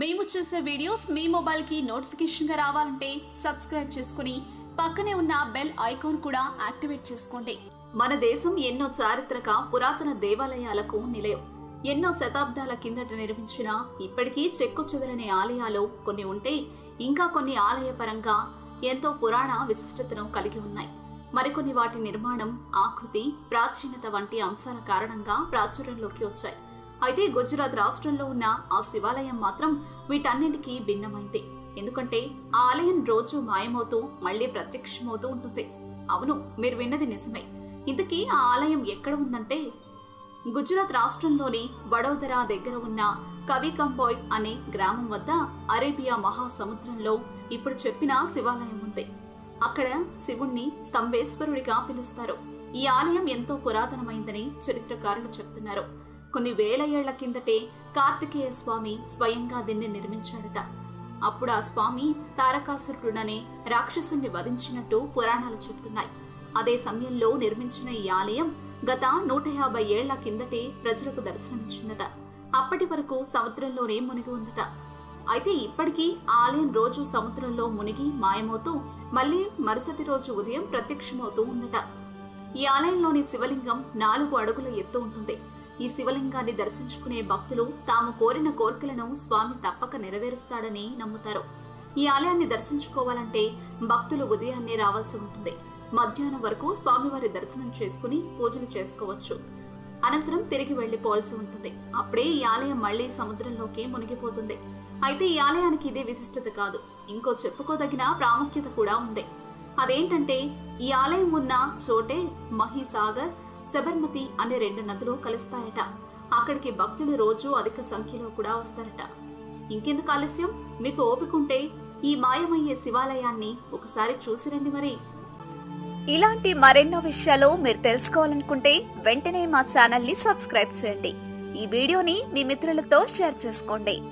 మేము చేసే వీడియోస్ మీ మొబైల్కి నోటిఫికేషన్గా రావాలంటే సబ్స్క్రైబ్ చేసుకుని పక్కనే ఉన్న బెల్ ఐకాన్ కూడా యాక్టివేట్ చేసుకోండి. మన దేశం ఎన్నో చారిత్రక పురాతన దేవాలయాలకు నిలయం. ఎన్నో శతాబ్దాల కిందట నిర్మించిన ఇప్పటికీ చెక్కు చెదరని ఆలయాలు కొన్ని ఉంటే ఇంకా కొన్ని ఆలయ పరంగా ఎంతో పురాణ విశిష్టతను కలిగి ఉన్నాయి. మరికొన్ని వాటి నిర్మాణం ఆకృతి ప్రాచీనత వంటి అంశాల కారణంగా ప్రాచుర్యంలోకి వచ్చాయి. అయితే గుజరాత్ రాష్ట్రంలో ఉన్న ఆ శివాలయం మాత్రం వీటన్నిటికీ భిన్నమైంది ఎందుకంటే ఆ ఆలయం రోజు మాయమవుతూ మళ్ళీ ప్రత్యక్షమవుతూ ఉంటుంది. అవును మీరు విన్నది నిజమే. ఇంతకీ ఆ ఆలయం ఎక్కడ ఉందంటే? గుజరాత్ రాష్ట్రంలోని వడోదరా దగ్గర ఉన్న కవికంబోయ్ అనే గ్రామం వద్ద అరేబియా మహాసముద్రంలో ఇప్పుడు చెప్పిన శివాలయం ఉంది. అక్కడ శివుణ్ణి స్తంభేశ్వరుడిగా పిలుస్తారు. ఈ ఆలయం ఎంతో పురాతనమైందని చరిత్రకారులు చెప్తున్నారు. కొన్ని వేల ఏళ్ళ కిందటే కార్తికేయ స్వామి స్వయంగా దీన్ని నిర్మించాడట. అప్పుడు ఆ స్వామి తారకాసురుడనే రాక్షసుణ్ణి వధించినట్టు పురాణాలు చెబుతున్నాయి. అదే సమయంలో నిర్మించిన ఈ ఆలయం గత నూట యాభై ఏళ్ళ కిందటే ప్రజలకు దర్శనమిచ్చిందట. అప్పటి వరకు సముద్రంలోనే మునిగి ఉందట. అయితే ఇప్పటికీ ఆలయం రోజు సముద్రంలో మునిగి మాయమవుతూ మళ్ళీ మరుసటి రోజు ఉదయం ప్రత్యక్షమవుతూ ఉందట. ఈ ఆలయంలోని శివలింగం నాలుగు అడుగుల ఎత్తు ఉంటుంది. ఈ శివలింగాన్ని దర్శించుకునే భక్తులు తాము కోరిన కోరికలను స్వామి తప్పక నెరవేరుస్తాడని నమ్ముతారు. ఈ ఆలయాన్ని దర్శించుకోవాలంటే భక్తులు ఉదయాన్నే రావాల్సి ఉంటుంది. మధ్యాహ్నం వరకు స్వామివారి దర్శనం చేసుకుని పూజలు చేసుకోవచ్చు. అనంతరం తిరిగి వెళ్ళిపోవాల్సి ఉంటుంది. అప్పుడే ఈ ఆలయం మళ్ళీ సముద్రంలోకి మునిగిపోతుంది. అయితే ఈ ఆలయానికి ఇదే విశిష్టత కాదు. ఇంకో చెప్పుకోదగిన ప్రాముఖ్యత కూడా ఉంది. అదేంటంటే ఈ ఆలయం ఉన్న చోటే మహిసాగర్ శబర్మతి అనే రెండు నదులు కలుస్తాయట. అక్కడికి భక్తులు రోజు అధిక సంఖ్యలో కూడా వస్తారట. ఇంకెందుకు ఆలస్యం? మీకు ఓపికంటే ఈ మాయమయ్యే శివాలయాన్ని ఒకసారి చూసిరండి మరి. ఇలాంటి మరెన్నో విషయాలు మీరు తెలుసుకోవాలనుకుంటే వెంటనే మా ఛానల్ని సబ్స్క్రైబ్ చేయండి. ఈ వీడియోని మీ మిత్రులతో షేర్ చేసుకోండి.